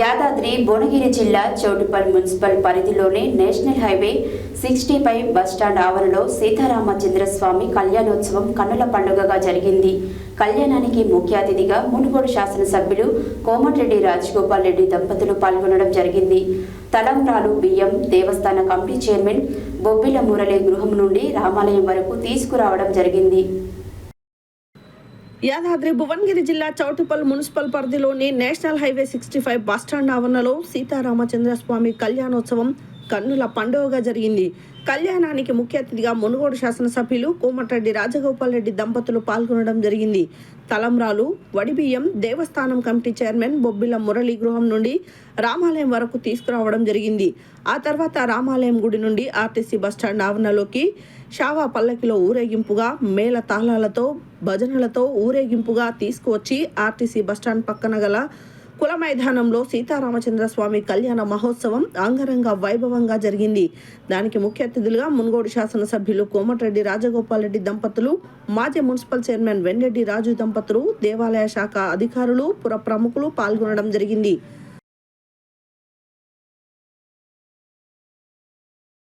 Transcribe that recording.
యాదాద్రి భువనగిరి జిల్లా చౌటుపల్ మున్సిపల్ పరిధిలోని national highway sixty five bus stand ఆవరణలో సీతారామచంద్ర స్వామి కళ్యాణోత్సవం కన్నుల పండుగగా జరిగింది. కళ్యాణానికి ముఖ్య అతిథిగా మునుగోడు శాసనసభ్యులు కోమటిరెడ్డి రాజగోపాల్ రెడ్డి దంపతులు పాల్గొనడం జరిగింది. తలంబ్రాలు బియ్యం దేవస్థాన కమిటీ చైర్మన్ బొబ్బిల మురళి గృహం నుండి రామాలయం వరకు తీసుకురావడం జరిగింది. యాదాద్రి భువనగిరి జిల్లా చౌటుపల్ మున్సిపల్ పరిధిలోని national highway sixty five bus stand ఆవరణలో సీతారామచంద్ర స్వామి కళ్యాణోత్సవం కన్నుల పండుగగా జరిగింది. కళ్యాణానికి ముఖ్య అతిథిగా మునుగోడు శాసనసభ్యులు కోమటిరెడ్డి రాజగోపాల్ రెడ్డి దంపతులు పాల్గొనడం జరిగింది. తలంరాలు వడిబియ్యం దేవస్థానం కమిటీ చైర్మన్ బొబ్బిల మురళీ గృహం నుండి రామాలయం వరకు తీసుకురావడం జరిగింది. ఆ తర్వాత రామాలయం గుడి నుండి ఆర్టీసీ బస్టాండ్ ఆవరణలోకి షావా పల్లకిలో ఊరేగింపుగా మేళ తాళాలతో భజనలతో ఊరేగింపుగా తీసుకువచ్చి ఆర్టీసీ బస్టాండ్ పక్కన గల కుల మైదానంలో సీతారామచంద్ర స్వామి కళ్యాణ మహోత్సవం అంగరంగ వైభవంగా జరిగింది. దానికి ముఖ్య అతిథులుగా మున్గోడు శాసనసభ్యులు కోమటిరెడ్డి రాజగోపాల్ రెడ్డి దంపతులు మాజీ మున్సిపల్ చైర్మన్ వెన్నెడ్డి రాజు దంపతులు దేవాలయ శాఖ అధికారులు పుర ప్రముఖులు పాల్గొనడం జరిగింది.